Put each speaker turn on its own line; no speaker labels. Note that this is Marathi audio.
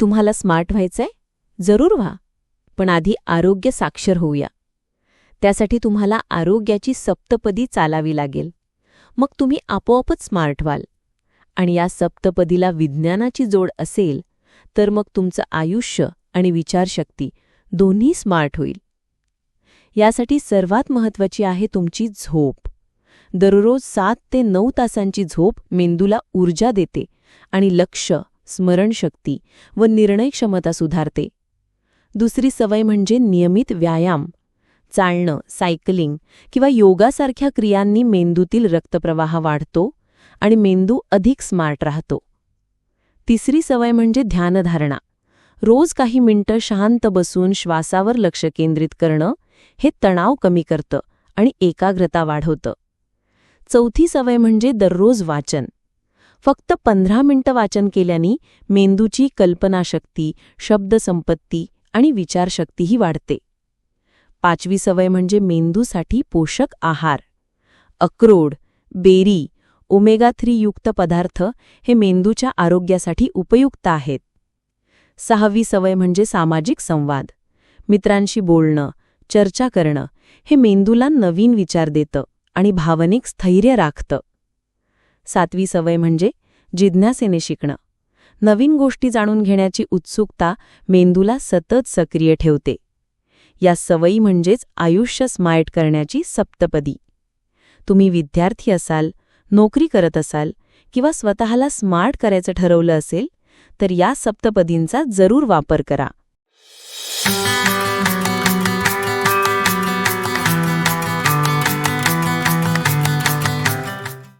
तुम्हाला स्मार्ट व्हायचंय? जरूर व्हा. पण आधी आरोग्य साक्षर होऊया. त्यासाठी तुम्हाला आरोग्याची सप्तपदी चालावी लागेल. मग तुम्ही आपोआपच स्मार्ट व्हाल. आणि या सप्तपदीला विज्ञानाची जोड असेल तर मग तुमचं आयुष्य आणि विचारशक्ती दोन्ही स्मार्ट होईल. यासाठी सर्वात महत्वाची आहे तुमची झोप. दररोज सात ते नऊ तासांची झोप मेंदूला ऊर्जा देते आणि लक्ष स्मरणशक्ती व निर्णय क्षमता सुधारते. दुसरी सवय म्हणजे नियमित व्यायाम चालणं सायकलिंग किंवा योगासारख्या क्रियांनी मेंदूतील रक्तप्रवाह वाढतो आणि मेंदू अधिक स्मार्ट राहतो. तिसरी सवय म्हणजे ध्यानधारणा. रोज काही मिनटं शांत बसून श्वासावर लक्ष केंद्रित करणं हे तणाव कमी करतं आणि एकाग्रता वाढवतं. चौथी सवय म्हणजे दररोज वाचन. फक्त पंधरा मिनिटं वाचन केल्याने मेंदूची कल्पनाशक्ती शब्दसंपत्ती आणि विचारशक्तीही वाढते. पाचवी सवय म्हणजे मेंदूसाठी पोषक आहार. अक्रोड बेरी ओमेगा थ्री युक्त पदार्थ हे मेंदूच्या आरोग्यासाठी उपयुक्त आहेत. सहावी सवय म्हणजे सामाजिक संवाद. मित्रांशी बोलणं चर्चा करणं हे मेंदूला नवीन विचार देतं आणि भावनिक स्थैर्य राखतं. सातवी सवय म्हणजे जिज्ञासेने शिकणं. नवीन गोष्टी जाणून घेण्याची उत्सुकता मेंदूला सतत सक्रिय ठेवते. या सवयी म्हणजेच आयुष्य स्मार्ट करण्याची सप्तपदी. तुम्ही विद्यार्थी असाल नोकरी करत असाल किंवा स्वतःला स्मार्ट करायचं ठरवलं असेल तर या सप्तपदींचा जरूर वापर करा.